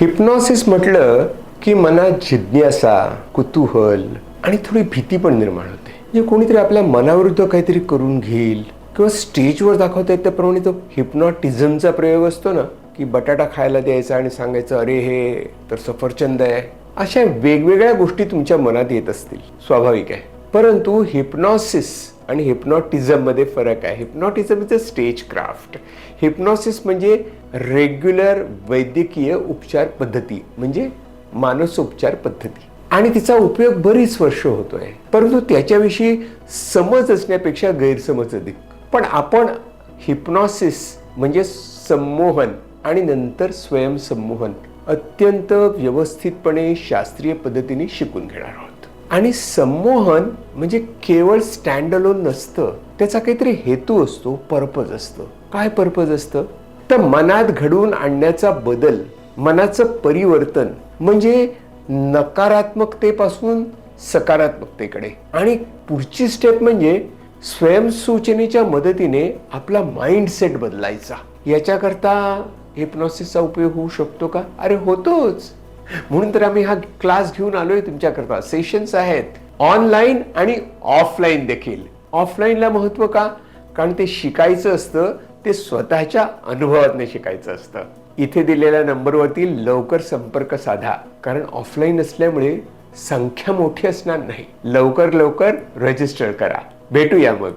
Hypnosis म्हटलं की मनात जिज्ञासा कुतूहल आणि थोडी भीती पण निर्माण होते. म्हणजे कोणीतरी आपल्या मनाविरुद्ध काहीतरी करून घेईल किंवा स्टेजवर दाखवता येत त्याप्रमाणे तो हिप्नॉटिझमचा प्रयोग असतो ना की बटाटा खायला द्यायचा आणि सांगायचं अरे हे तर सफरचंद आहे. अशा वेगवेगळ्या गोष्टी तुमच्या मनात येत असतील. स्वाभाविक आहे. परंतु हिप्नॉसिस आणि हिप्नॉटिझममध्ये फरक आहे. Hypnotism is a stage craft hypnosis म्हणजे रेग्युलर वैद्यकीय उपचार पद्धती म्हणजे मानसोपचार पद्धती. आणि तिचा उपयोग बरीच वर्ष होतोय. परंतु त्याच्याविषयी समज असण्यापेक्षा गैरसमज अधिक. पण आपण हिप्नॉसिस म्हणजे संमोहन आणि नंतर स्वयंसंमोहन अत्यंत व्यवस्थितपणे शास्त्रीय पद्धतीने शिकून घेणार आहोत. आणि संमोहन म्हणजे केवळ स्टँड अलोन नसतं. त्याचा काहीतरी हेतू असतो पर्पज असतं. काय पर्पज असतं? तर मनात घडवून आणण्याचा बदल मनाचं परिवर्तन म्हणजे नकारात्मकतेपासून सकारात्मकतेकडे. आणि पुढची स्टेप म्हणजे स्वयंसूचनेच्या मदतीने आपला माइंडसेट बदलायचा. याच्याकरता हिप्नॉसिसचा उपयोग होऊ शकतो का? अरे होतोच. म्हणून तर आम्ही हा क्लास घेऊन आलोय तुमच्याकरता. सेशन्स आहेत. ऑनलाईन आणि ऑफलाईन देखील. ऑफलाईनला महत्त्व का? कारण ते शिकायचं असतं. ते स्वतःच्या अनुभवातनं शिकायचं असतं. इथे दिलेल्या नंबरवरती लवकर संपर्क साधा. कारण ऑफलाईन असल्यामुळे संख्या मोठी असणार नाही. लवकर लवकर रजिस्टर करा. भेटूया मग.